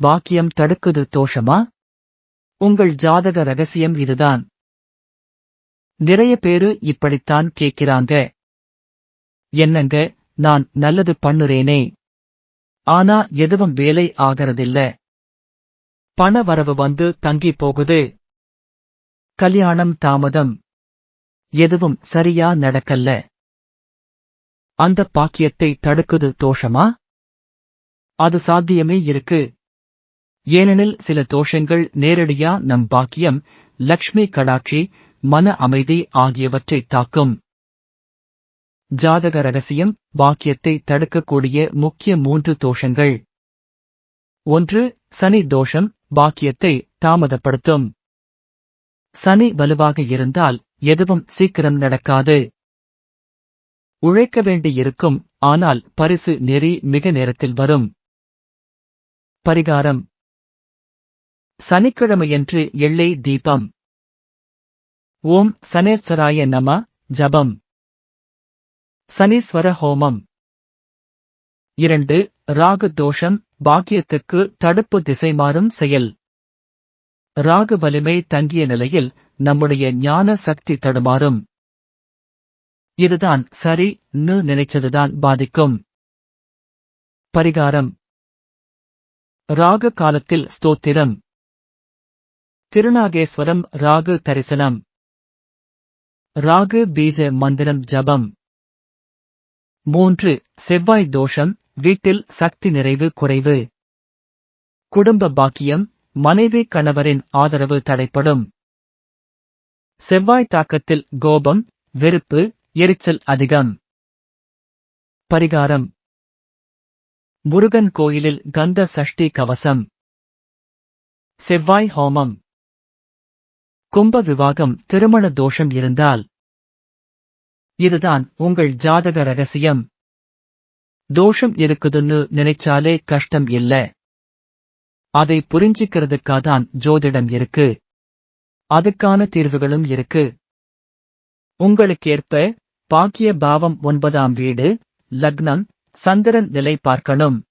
பாக்கியம் தடுக்குது தோஷமா? உங்கள் ஜாதக ரகசியம் இதுதான். நிறைய பேரு இப்படித்தான் கேட்கிறாங்க. என்னங்க நான் நல்லது பண்ணுறேனே. ஆனா எதுவும் வேலை ஆகறதில்ல. பண வரவு வந்து தங்கி போகுது. கல்யாணம் தாமதம். எதுவும் சரியா நடக்கல்ல. அந்த பாக்கியத்தை தடுக்குது தோஷமா? அது சாத்தியமே இருக்கு. ஏனெனில் சில தோஷங்கள் நேரடியா நம் பாக்கியம் லக்ஷ்மி கடாட்சி மன அமைதி ஆகியவற்றை தாக்கும். ஜாதக ரகசியம் பாக்கியத்தை தடுக்கக்கூடிய முக்கிய மூன்று தோஷங்கள். ஒன்று சனி தோஷம் பாக்கியத்தை தாமதப்படுத்தும். சனி வலுவாக இருந்தால் எதுவும் சீக்கிரம் நடக்காது. உழைக்க வேண்டியிருக்கும் ஆனால் பரிசு நெறி மிக நேரத்தில் வரும். பரிகாரம் சனிக்கிழமையன்று எள்ளை தீபம். ஓம் சனேஸ்வராய நம ஜபம். சனீஸ்வர ஹோமம். இரண்டு ராகு தோஷம் பாக்கியத்துக்கு தடுப்பு திசை மாறும் செயல். ராகு வலிமை தங்கிய நிலையில் நம்முடைய ஞான சக்தி தடுமாறும். இதுதான் சரி ன்னு நினைச்சதுதான் பாதிக்கும். பரிகாரம். ராகு காலத்தில் ஸ்தோத்திரம். திருநாகேஸ்வரம் ராகு தரிசனம். ராகு பீஜ மந்திரம் ஜபம். மூன்று செவ்வாய் தோஷம் வீட்டில் சக்தி நிறைவு குறைவு. குடும்ப பாக்கியம் மனைவி கணவரின் ஆதரவு தடைப்படும். செவ்வாய் தாக்கத்தில் கோபம் வெறுப்பு எரிச்சல் அதிகம். பரிகாரம். முருகன் கோயிலில் கந்த சஷ்டி கவசம். செவ்வாய் ஹோமம். கும்ப விவாகம் திருமண தோஷம் இருந்தால் இதுதான் உங்கள் ஜாதக ரகசியம். தோஷம் இருக்குதுன்னு நினைச்சாலே கஷ்டம் இல்ல. அதை புரிஞ்சிக்கிறதுக்காதான் ஜோதிடம் இருக்கு. அதுக்கான தீர்வுகளும் இருக்கு. உங்களுக்கேற்ப பாக்கிய பாவம் ஒன்பதாம் வீடு லக்னம் சந்திரன் நிலை பார்க்கணும்.